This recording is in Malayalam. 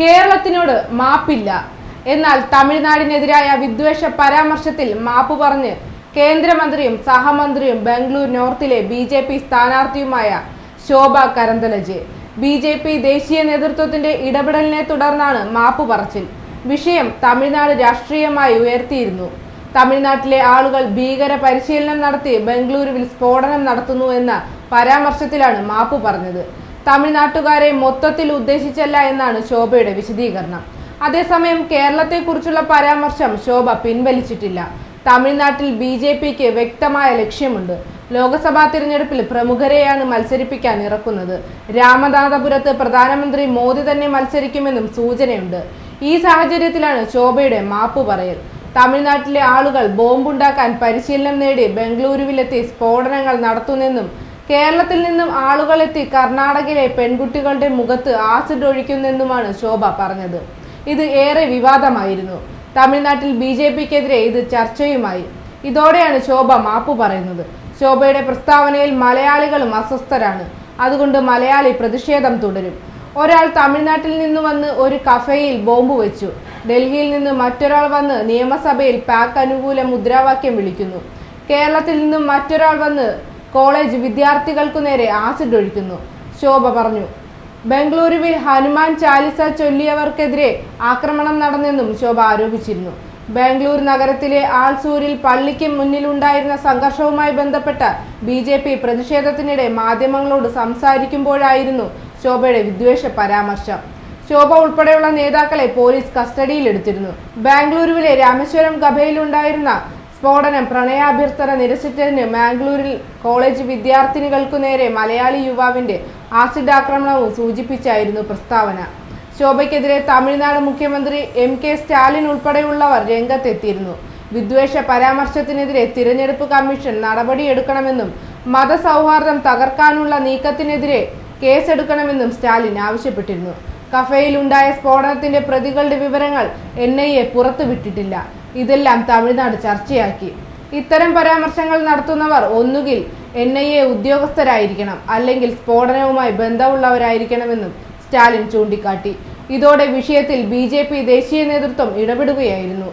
കേരളത്തിനോട് മാപ്പില്ല. എന്നാൽ തമിഴ്നാടിനെതിരായ വിദ്വേഷ പരാമർശത്തിൽ മാപ്പ് പറഞ്ഞ് കേന്ദ്രമന്ത്രിയും സഹമന്ത്രിയും ബംഗളൂരു നോർത്തിലെ B J P സ്ഥാനാർത്ഥിയുമായ Shobha Karandlaje. B J P ദേശീയ നേതൃത്വത്തിന്റെ ഇടപെടലിനെ തുടർന്നാണ് മാപ്പ് പറച്ചിൽ. വിഷയം തമിഴ്നാട് രാഷ്ട്രീയമായി ഉയർത്തിയിരുന്നു. തമിഴ്നാട്ടിലെ ആളുകൾ ഭീകര പരിശീലനം നടത്തി ബംഗളൂരുവിൽ സ്ഫോടനം നടത്തുന്നു എന്ന പരാമർശത്തിലാണ് മാപ്പ് പറഞ്ഞത്. തമിഴ്നാട്ടുകാരെ മൊത്തത്തിൽ ഉദ്ദേശിച്ചല്ല എന്നാണ് ശോഭയുടെ വിശദീകരണം. അതേസമയം കേരളത്തെക്കുറിച്ചുള്ള പരാമർശം ശോഭ പിൻവലിച്ചിട്ടില്ല. തമിഴ്നാട്ടിൽ ബി ജെ പിക്ക് വ്യക്തമായ ലക്ഷ്യമുണ്ട്. ലോക്സഭാ തിരഞ്ഞെടുപ്പിൽ പ്രമുഖരെയാണ് മത്സരിപ്പിക്കാൻ ഇറക്കുന്നത്. രാമനാഥപുരത്ത് പ്രധാനമന്ത്രി മോദി തന്നെ മത്സരിക്കുമെന്നും സൂചനയുണ്ട്. ഈ സാഹചര്യത്തിലാണ് ശോഭയുടെ മാപ്പ് പറയൽ. തമിഴ്നാട്ടിലെ ആളുകൾ ബോംബുണ്ടാക്കാൻ പരിശീലനം നേടി ബംഗളൂരുവിലെത്തി സ്ഫോടനങ്ങൾ നടത്തുന്നെന്നും കേരളത്തിൽ നിന്നും ആളുകളെത്തി കർണാടകയിലെ പെൺകുട്ടികളുടെ മുഖത്ത് ആസിഡ് ഒഴിക്കുന്നെന്നുമാണ് ശോഭ പറഞ്ഞത്. ഇത് ഏറെ വിവാദമായിരുന്നു. തമിഴ്നാട്ടിൽ ബി ജെ പിക്കെതിരെ ഇത് ചർച്ചയുമായി. ഇതോടെയാണ് ശോഭ മാപ്പ് പറയുന്നത്. ശോഭയുടെ പ്രസ്താവനയിൽ മലയാളികളും അസ്വസ്ഥരാണ്. അതുകൊണ്ട് മലയാളി പ്രതിഷേധം തുടരും. ഒരാൾ തമിഴ്നാട്ടിൽ നിന്ന് വന്ന് ഒരു കഫേയിൽ ബോംബ് വെച്ചു. ഡൽഹിയിൽ നിന്ന് മറ്റൊരാൾ വന്ന് നിയമസഭയിൽ പാക് അനുകൂല മുദ്രാവാക്യം വിളിക്കുന്നു. കേരളത്തിൽ നിന്നും മറ്റൊരാൾ വന്ന് കോളേജ് വിദ്യാർത്ഥികൾക്കു നേരെ ആസിഡ് ഒഴിക്കുന്നു. ശോഭ പറഞ്ഞു. ബംഗളൂരുവിൽ ഹനുമാൻ ചാലിസ ചൊല്ലിയവർക്കെതിരെ ആക്രമണം നടന്നെന്നും ശോഭ ആരോപിച്ചിരുന്നു. ബാംഗ്ലൂർ നഗരത്തിലെ ആൽസൂരിൽ പള്ളിക്ക് മുന്നിലുണ്ടായിരുന്ന സംഘർഷവുമായി ബന്ധപ്പെട്ട ബി ജെ പി പ്രതിഷേധത്തിനിടെ മാധ്യമങ്ങളോട് സംസാരിക്കുമ്പോഴായിരുന്നു ശോഭയുടെ വിദ്വേഷ പരാമർശം. ശോഭ ഉൾപ്പെടെയുള്ള നേതാക്കളെ പോലീസ് കസ്റ്റഡിയിലെടുത്തിരുന്നു. ബാംഗ്ലൂരുവിലെ രാമേശ്വരം ഗഭയിലുണ്ടായിരുന്ന സ്ഫോടനം പ്രണയാഭ്യർത്ഥന നിരസിച്ചതിന് മാംഗ്ലൂരിൽ കോളേജ് വിദ്യാർത്ഥിനികൾക്കു നേരെ മലയാളി യുവാവിന്റെ ആസിഡ് ആക്രമണവും സൂചിപ്പിച്ചായിരുന്നു പ്രസ്താവന. ശോഭയ്ക്കെതിരെ തമിഴ്നാട് മുഖ്യമന്ത്രി എം കെ സ്റ്റാലിൻ ഉൾപ്പെടെയുള്ളവർ രംഗത്തെത്തിയിരുന്നു. വിദ്വേഷ പരാമർശത്തിനെതിരെ തിരഞ്ഞെടുപ്പ് കമ്മീഷൻ നടപടിയെടുക്കണമെന്നും മതസൗഹാർദ്ദം തകർക്കാനുള്ള നീക്കത്തിനെതിരെ കേസെടുക്കണമെന്നും സ്റ്റാലിൻ ആവശ്യപ്പെട്ടിരുന്നു. കഫയിലുണ്ടായ സ്ഫോടനത്തിന്റെ പ്രതികളുടെ വിവരങ്ങൾ എൻ ഐ എ പുറത്തുവിട്ടിട്ടില്ല. ഇതെല്ലാം തമിഴ്നാട് ചർച്ചയാക്കി. ഇത്തരം പരാമർശങ്ങൾ നടത്തുന്നവർ ഒന്നുകിൽ എൻ ഐ എ ഉദ്യോഗസ്ഥരായിരിക്കണം അല്ലെങ്കിൽ സ്ഫോടനവുമായി ബന്ധമുള്ളവരായിരിക്കണമെന്നും സ്റ്റാലിൻ ചൂണ്ടിക്കാട്ടി. ഇതോടെ വിഷയത്തിൽ ബി ദേശീയ നേതൃത്വം ഇടപെടുകയായിരുന്നു.